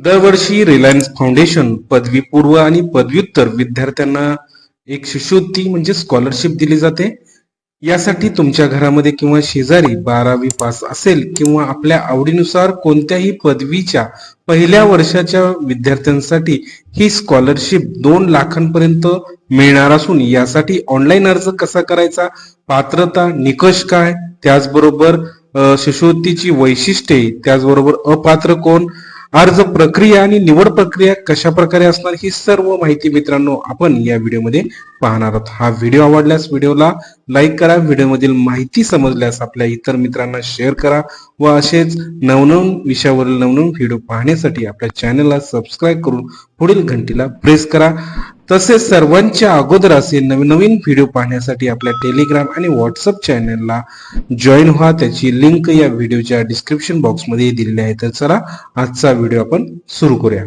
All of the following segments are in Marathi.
दरवर्षी रिलायन्स फाउंडेशन पदवीपूर्व आणि पदव्युत्तर विद्यार्थ्यांना एक शिष्यवृत्ती म्हणजे स्कॉलरशिप दिली जाते. यासाठी तुमच्या घरामध्ये किंवा शेजारी बारावी पास असेल किंवा आपल्या आवडीनुसार कोणत्याही पदवीच्या पहिल्या वर्षाच्या विद्यार्थ्यांसाठी ही स्कॉलरशिप दोन लाखांपर्यंत मिळणार असून यासाठी ऑनलाईन अर्ज कसा करायचा पात्रता निकष काय त्याचबरोबर शिष्यवृत्तीची वैशिष्ट्ये त्याचबरोबर अपात्र कोण अर्ज प्रक्रिया आणि निवड प्रक्रिया कशा प्रकारे असणार ही सर्व माहिती मित्रांनो आपण या व्हिडिओमध्ये पाहणार आहोत. हा व्हिडिओ आवडल्यास व्हिडिओला लाईक करा व्हिडिओमधील माहिती समजल्यास आपल्या इतर मित्रांना शेअर करा व असेच नवनवीन विषयावरील नवनवीन व्हिडिओ पाहण्यासाठी आपल्या चॅनलला सबस्क्राईब करून पुढील घंटीला प्रेस करा. तसेच सर्वांच्या अगोदर असे नवीन नवीन व्हिडिओ पाहण्यासाठी आपल्या टेलिग्राम आणि व्हॉट्सअप चॅनलला जॉईन व्हा. त्याची लिंक या व्हिडिओच्या डिस्क्रिप्शन बॉक्समध्ये दिलेली आहे. तर चला आजचा व्हिडिओ आपण सुरू करूया.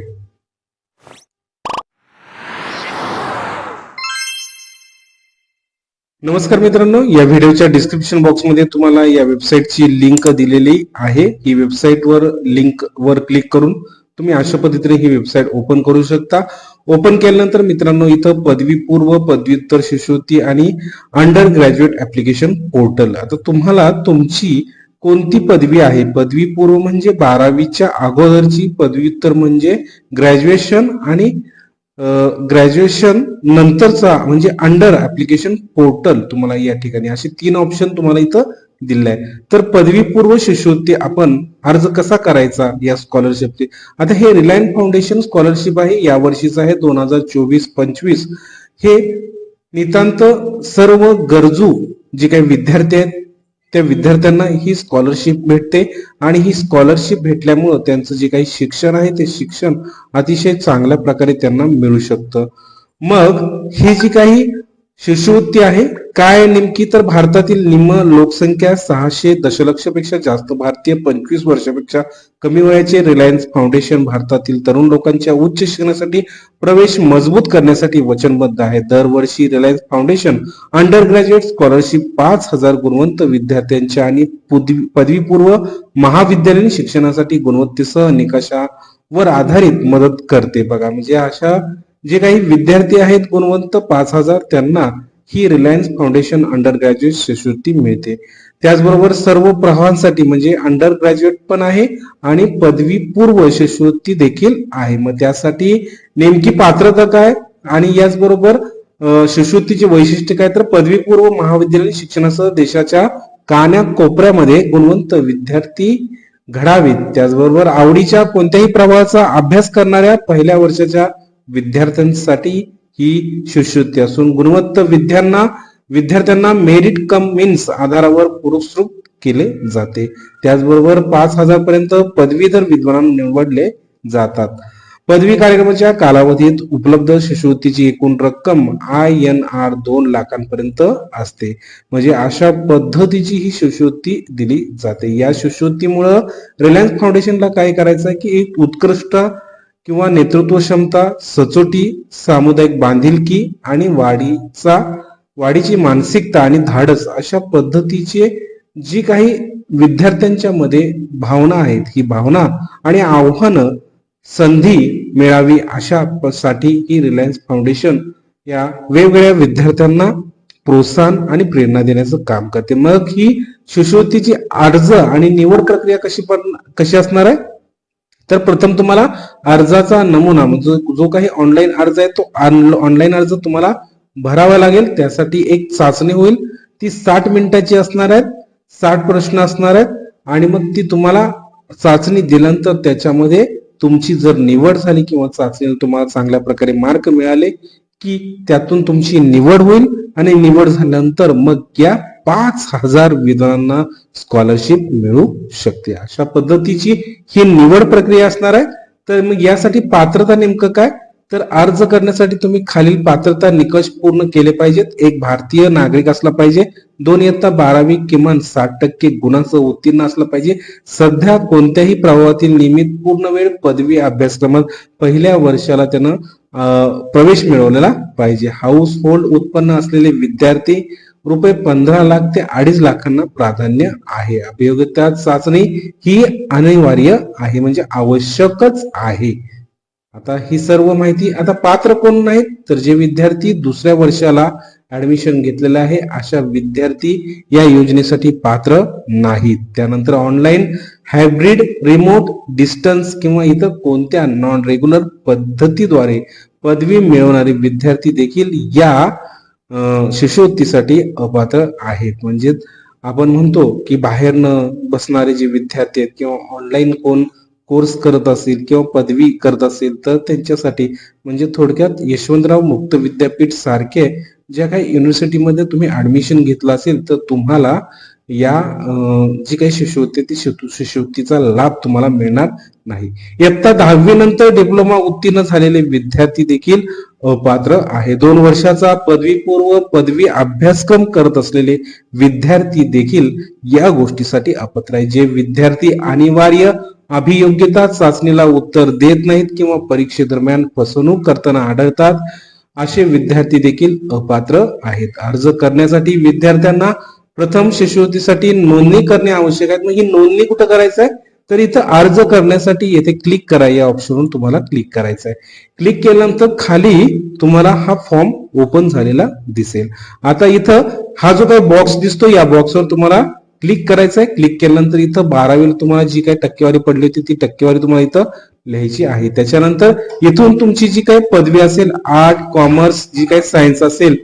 नमस्कार मित्रांनो या व्हिडिओच्या डिस्क्रिप्शन बॉक्समध्ये तुम्हाला या वेबसाईटची लिंक दिलेली आहे. ही वेबसाईटवर लिंक वर क्लिक करून तुम्ही अशा पद्धतीने ही वेबसाईट ओपन करू शकता. ओपन केल्यानंतर मित्रांनो इथं पदवीपूर्व पदव्युत्तर शिष्यवृत्ती आणि अंडर ग्रॅज्युएट ऍप्लिकेशन पोर्टल आता तुम्हाला तुमची कोणती पदवी आहे? पदवीपूर्व म्हणजे बारावीच्या अगोदरची पदव्युत्तर म्हणजे ग्रॅज्युएशन आणि ग्रॅज्युएशन नंतरचा म्हणजे अंडर ऍप्लिकेशन पोर्टल तुम्हाला या ठिकाणी असे तीन ऑप्शन तुम्हाला इथं दिलाय. आहे तर पदवीपूर्व शिष्यवृत्ती आपण अर्ज कसा करायचा या स्कॉलरशिपचे आता हे रिलायन्स फाउंडेशन स्कॉलरशिप आहे या वर्षीचं आहे दोन हजार चोवीस पंचवीस. हे नितांत सर्व गरजू जे काही विद्यार्थी आहेत त्या विद्यार्थ्यांना ही स्कॉलरशिप भेटते आणि ही स्कॉलरशिप भेटल्यामुळं त्यांचं जे काही शिक्षण आहे ते शिक्षण अतिशय चांगल्या प्रकारे त्यांना मिळू शकतं. मग ही जी काही शिष्यवृत्ती आहे. काय नेमकी? तर भारतातील निम्म लोकसंख्या सहाशे दशलक्षपेक्षा जास्त भारतीय पंचवीस वर्षापेक्षा कमी वयाचे रिलायन्स फाउंडेशन भारतातील तरुण लोकांच्या उच्च शिक्षणासाठी प्रवेश मजबूत करण्यासाठी वचनबद्ध आहे. दरवर्षी Reliance Foundation under graduate scholarship पाच हजार गुणवंत विद्यार्थ्यांच्या आणि पदवीपूर्व महाविद्यालयीन शिक्षणासाठी गुणवत्तेसह निकषावर आधारित मदत करते. बघा म्हणजे अशा जे काही विद्यार्थी आहेत गुणवंत पाच हजार त्यांना ही रिलायन्स फाउंडेशन अंडर ग्रॅज्युएट शिष्यवृत्ती मिळते. त्याचबरोबर सर्व प्रवाहांसाठी म्हणजे अंडर ग्रॅज्युएट पण आहे आणि पदवी पूर्व शिष्यवृत्ती देखील आहे. मग त्यासाठी नेमकी पात्रता काय? आणि याचबरोबर शिष्यवृत्तीचे वैशिष्ट्य काय? तर पदवीपूर्व महाविद्यालयीन शिक्षणासह देशाच्या कान्या कोपऱ्यामध्ये गुणवंत विद्यार्थी घडावेत. त्याचबरोबर आवडीच्या कोणत्याही प्रवाहाचा अभ्यास करणाऱ्या पहिल्या वर्षाच्या विद्यार्थ्यांसाठी ही शिष्यवृत्ती असून गुणवत्ता विद्यांना विद्यार्थ्यांना मेरिट कम मीन्स आधारावर पुरस्कृत केले जाते. त्याचबरोबर पाच हजार पर्यंत पदवीधर विद्वान निवडले जातात. पदवी कार्यक्रमाच्या कालावधीत उपलब्ध शिष्यवृत्तीची एकूण रक्कम आय एन आर दोन लाखांपर्यंत असते. म्हणजे अशा पद्धतीची ही शिष्यवृत्ती दिली जाते. या शिष्यवृत्तीमुळं रिलायन्स फाउंडेशनला काय करायचं की एक उत्कृष्ट किंवा नेतृत्व क्षमता सचोटी सामुदायिक बांधिलकी आणि वाढीचा वाढीची मानसिकता आणि धाडस अशा पद्धतीचे जी काही विद्यार्थ्यांच्या मध्ये भावना आहेत ही भावना आणि आव्हानं संधी मिळावी अशा प- साठी ही रिलायन्स फाउंडेशन या वेगवेगळ्या विद्यार्थ्यांना प्रोत्साहन आणि प्रेरणा देण्याचं काम करते. मग ही शिष्यवृत्तीची अर्ज आणि निवड प्रक्रिया कशी पण कशी असणार आहे? तर प्रथम तुम्हाला अर्जाचा नमुना म्हणजे जो काही ऑनलाईन अर्ज आहे तो ऑनलाईन अर्ज तुम्हाला भरावा लागेल. त्यासाठी एक चाचणी होईल. ती साठ मिनिटाची असणार आहेत साठ प्रश्न असणार आहेत. आणि मग ती तुम्हाला चाचणी दिल्यानंतर त्याच्यामध्ये तुमची जर निवड झाली किंवा चाचणीला तुम्हाला चांगल्या प्रकारे मार्क मिळाले की त्यातून तुमची निवड होईल. आणि निवड झाल्यानंतर मग या पाच हजार विद्वानांना स्कॉलरशिप मिळू शकते. अशा पद्धतीची ही निवड प्रक्रिया असणार आहे. तर मग यासाठी पात्रता नेमकं काय? तर अर्ज करण्यासाठी तुम्ही खालील पात्रता निकष पूर्ण केले पाहिजेत. एक भारतीय नागरिक असला पाहिजे. दोन इयत्ता बारावी किमान साठ टक्के गुणांसह उत्तीर्ण असला पाहिजे. सध्या कोणत्याही प्रभावातील नियमित पूर्ण वेळ पदवी अभ्यासक्रमात पहिल्या वर्षाला त्यानं प्रवेश मिळवलेला पाहिजे. हाऊस होल्ड उत्पन्न असलेले विद्यार्थी रुपये पंधरा लाख ते अडीच लाखांना प्राधान्य आहे. अभियोग्यता चाचणी ही अनिवार्य आहे म्हणजे आवश्यकच आहे. आता ही सर्व माहिती आता पात्र कोण नाहीत? तर जे विद्यार्थी दुसऱ्या वर्षाला ऍडमिशन घेतलेलं आहे अशा विद्यार्थी या योजनेसाठी पात्र नाहीत. त्यानंतर ऑनलाईन हायब्रिड रिमोट डिस्टन्स किंवा इतर कोणत्या नॉन रेग्युलर पद्धतीद्वारे पदवी मिळवणारे विद्यार्थी देखील या शिष्यवृत्तीसाठी अपात्र आहेत. म्हणजे आपण म्हणतो की बाहेरनं बसणारे जे विद्यार्थी आहेत किंवा ऑनलाईन कोण कोर्स करत असेल किंवा पदवी करत असेल तर त्यांच्यासाठी म्हणजे थोडक्यात यशवंतराव मुक्त विद्यापीठ सारखे ज्या काही युनिव्हर्सिटीमध्ये तुम्ही ऍडमिशन घेतलं असेल तर तुम्हाला या जी काही शिष्यवृत्ती ती शिष्यवृत्तीचा लाभ तुम्हाला मिळणार नाही. इयत्ता दहावी नंतर डिप्लोमा उत्तीर्ण झालेले विद्यार्थी देखील अपात्र आहे. दोन वर्षाचा पदवीपूर्व पदवी अभ्यासक्रम करत असलेले विद्यार्थी देखील या गोष्टीसाठी अपात्र आहे. जे विद्यार्थी अनिवार्य अभियोग्यता चाचणीला उत्तर देत नाहीत किंवा परीक्षेदरम्यान फसवणूक करताना आढळतात असे विद्यार्थी देखील अपात्र आहेत. अर्ज करण्यासाठी विद्यार्थ्यांना प्रथम शिष्यवृत्तीसाठी नोंदणी करणे आवश्यक आहे. मग ही नोंदणी कुठं करायचं आहे? तर इथं अर्ज करण्यासाठी येथे क्लिक करा. या ऑप्शनवर तुम्हाला क्लिक करायचं आहे. क्लिक केल्यानंतर खाली तुम्हाला हा फॉर्म ओपन झालेला दिसेल. आता इथं हा जो काही बॉक्स दिसतो या बॉक्सवर तुम्हाला क्लिक करायचं आहे. क्लिक केल्यानंतर इथं बारावीला तुम्हाला जी काही टक्केवारी पडली होती ती टक्केवारी तुम्हाला इथं लिहायची आहे. त्याच्यानंतर इथून तुमची जी काही पदवी असेल आर्ट कॉमर्स जी काही सायन्स असेल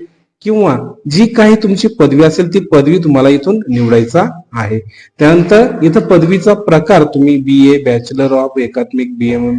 किंवा जी काही तुमची पदवी असेल ती पदवी तुम्हाला इथून निवडायचा आहे. त्यानंतर इथं पदवीचा प्रकार तुम्ही बी ए बॅचलर ऑफ एकात्मिक बी एम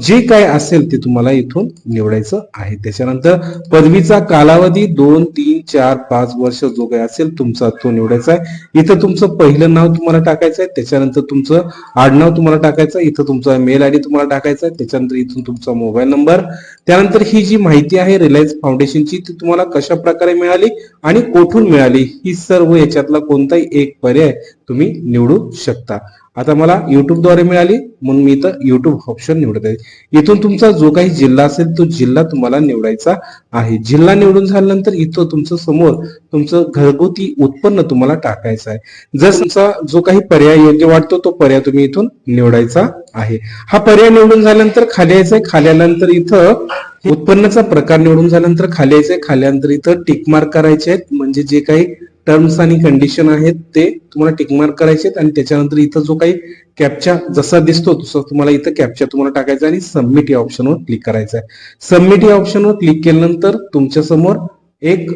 जे काय असेल ते तुम्हाला इथून निवडायचं आहे. त्याच्यानंतर पदवीचा कालावधी दोन तीन चार पाच वर्ष जो काही असेल तुमचा तो निवडायचा आहे. इथं तुमचं पहिलं नाव तुम्हाला टाकायचं आहे. त्याच्यानंतर तुमचं आडनाव तुम्हाला टाकायचं आहे. इथं तुमचा मेल आयडी तुम्हाला टाकायचा आहे. त्याच्यानंतर इथून तुमचा मोबाईल नंबर. त्यानंतर ही जी माहिती आहे रिलायन्स फाउंडेशनची ती तुम्हाला कशा प्रकारे मिळाली आणि कोठून मिळाली? ही सर्व याच्यातला कोणताही एक पर्याय तुम्ही निवडू शकता. आता मला युट्यूबद्वारे द्वारे मिळाली म्हणून मी इथं युट्यूब ऑप्शन निवडत आहे. इथून तुमचा जो काही जिल्हा असेल तो जिल्हा तुम्हाला निवडायचा आहे. जिल्हा निवडून झाल्यानंतर इथं तुमचं समोर तुमचं घरगुती उत्पन्न तुम्हाला टाकायचं आहे. जर तुमचा जो काही पर्याय योग्य वाटतो तो पर्याय तुम्ही इथून निवडायचा आहे. हा पर्याय निवडून झाल्यानंतर खाली यायचंय खाली आल्यानंतर इथं उत्पन्नाचा प्रकार निवडून झाल्यानंतर खाली यायचंय आहे खाल्यानंतर इथं टिक मार्क करायचे आहेत. म्हणजे जे काही टर्म्स आणि कंडिशन आहेत ते तुम्हाला टिकमार्क करायचे आहेत आणि त्याच्यानंतर इथं जो काही कॅप्चा जसा दिसतो तसं तुम्हाला इथं कॅप्चा तुम्हाला टाकायचा आणि सबमिट या ऑप्शनवर क्लिक करायचं आहे. सबमिट या ऑप्शनवर क्लिक केल्यानंतर तुमच्यासमोर एक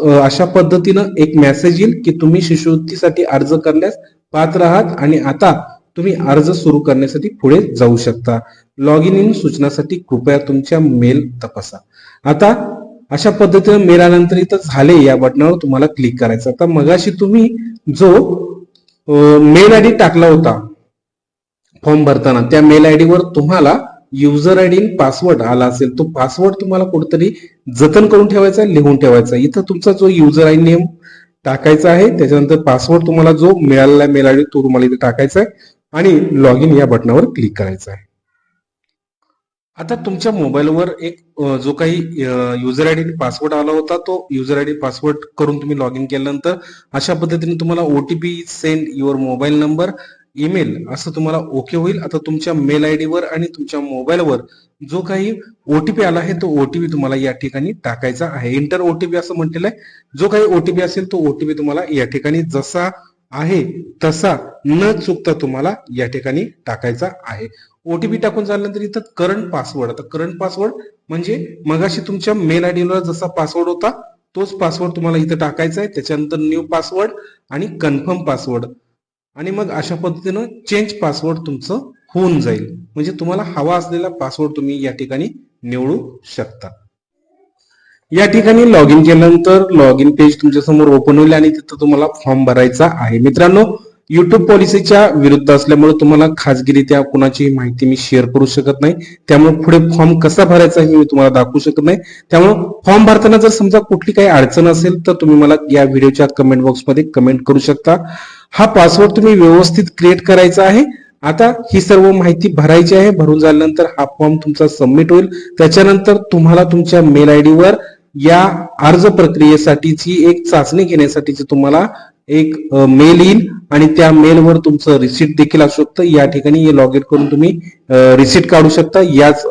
अशा पद्धतीनं एक मेसेज येईल की तुम्ही शिष्यवृत्तीसाठी अर्ज करण्यास पात्र आहात आणि आता तुम्ही अर्ज सुरू करण्यासाठी पुढे जाऊ शकता. लॉग इन सूचनासाठी कृपया तुमच्या मेल तपासा. आता अशा पद्धतीनं मिळाल्यानंतर इथं झाले या बटनावर तुम्हाला क्लिक करायचं आता मगाशी तुम्ही जो मेल आयडी टाकला होता फॉर्म भरताना त्या मेल आयडी वर तुम्हाला युजर आयडी पासवर्ड आला असेल तो पासवर्ड तुम्हाला कुठेतरी जतन करून ठेवायचा आहे, लिहून ठेवायचा आहे. इथं तुमचा जो युजर आय नेम टाकायचा आहे त्याच्यानंतर पासवर्ड तुम्हाला जो मिळालेला मेल आयडी तो तुम्हाला इथे टाकायचा आहे आणि लॉग इन या बटनावर क्लिक करायचं आहे आता तुमच्या मोबाईलवर एक जो काही युजर आय डी पासवर्ड आला होता तो युजर आय डी पासवर्ड करून तुम्ही लॉग इन केल्यानंतर अशा पद्धतीने तुम्हाला OTP send your mobile number email असं तुम्हाला ओके होईल. आता तुमच्या मेल आय वर आणि तुमच्या मोबाईलवर जो काही ओटीपी आला आहे तो ओटीपी तुम्हाला या ठिकाणी टाकायचा आहे. इंटर ओटीपी असं म्हटलेलं आहे. जो काही ओटीपी असेल तो ओटीपी तुम्हाला या ठिकाणी जसा आहे तसा न चुकता तुम्हाला या ठिकाणी टाकायचा आहे. ओटीपी टाकून झाल्यानंतर इथं करंट पासवर्ड आता करंट पासवर्ड म्हणजे मगाशी तुमच्या मेल आयडीवर जसा पासवर्ड होता तोच पासवर्ड तुम्हाला इथं टाकायचा आहे. त्याच्यानंतर न्यू पासवर्ड आणि कन्फर्म पासवर्ड आणि मग अशा पद्धतीनं चेंज पासवर्ड तुमचं होऊन जाईल. म्हणजे तुम्हाला हवा असलेला पासवर्ड तुम्ही या ठिकाणी निवडू शकता. या ठिकाणी लॉग इन केल्यानंतर लॉग इन पेज तुमच्यासमोर ओपन होईल आणि तिथं तुम्हाला फॉर्म भरायचा आहे. मित्रांनो युट्यूब पॉलिसीच्या विरुद्ध असल्यामुळे तुम्हाला खाजगीरित्या कुणाची माहिती मी शेअर करू शकत नाही. त्यामुळे पुढे फॉर्म कसा भरायचा हे मी तुम्हाला दाखवू शकत नाही. त्यामुळे फॉर्म भरताना जर समजा कुठली काही अडचण असेल तर तुम्ही मला या व्हिडिओच्या कमेंट बॉक्समध्ये कमेंट करू शकता. हा पासवर्ड तुम्ही व्यवस्थित क्रिएट करायचा आहे. आता ही सर्व माहिती भरायची आहे. भरून झाल्यानंतर हा फॉर्म तुमचा सबमिट होईल. त्याच्यानंतर तुम्हाला तुमच्या मेल आय डीवर या अर्ज प्रक्रियेसाठीची एक चाचणी घेण्यासाठीची तुम्हाला एक मेल येईल. आणि त्या मेलवर तुमचं रिसिट देखील असू शकतं. या ठिकाणी हे लॉग इन करून तुम्ही रिसिट काढू शकता. याच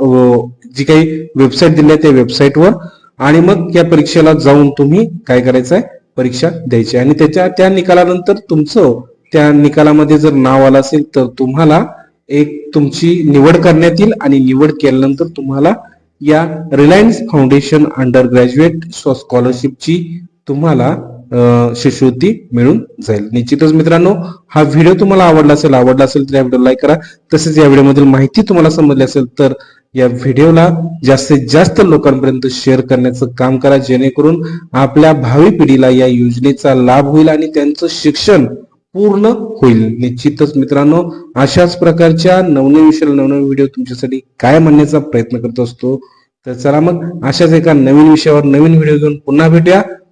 जी काही वेबसाईट दिली आहे त्या वेबसाईटवर आणि मग या परीक्षेला जाऊन तुम्ही काय करायचं आहे? परीक्षा द्यायची आहे. आणि त्याच्या त्या निकालानंतर तुमचं त्या निकालामध्ये जर नाव आलं असेल तर तुम्हाला एक तुमची निवड करण्यात येईल. आणि निवड केल्यानंतर तुम्हाला या रिलायन्स फाउंडेशन अंडर ग्रॅज्युएट स्कॉलरशिपची तुम्हाला शिष्यवृत्ती मिळून जाईल. निश्चितच मित्रांनो हा व्हिडिओ तुम्हाला आवडला असेल आवडला असेल तर या व्हिडिओ लाईक करा. तसेच या व्हिडिओमधील माहिती तुम्हाला समजली असेल तर या व्हिडिओला जास्तीत जास्त लोकांपर्यंत शेअर करण्याचं काम करा. जेणेकरून आपल्या भावी पिढीला या योजनेचा लाभ होईल आणि त्यांचं शिक्षण पूर्ण होईल. निश्चितच मित्रांनो अशाच प्रकारच्या नवनवीन विषयाला नवनवीन व्हिडिओ तुमच्यासाठी काय म्हणण्याचा प्रयत्न करत असतो तर चला मग अशाच एका नवीन विषयावर नवीन व्हिडिओ घेऊन पुन्हा भेटूया.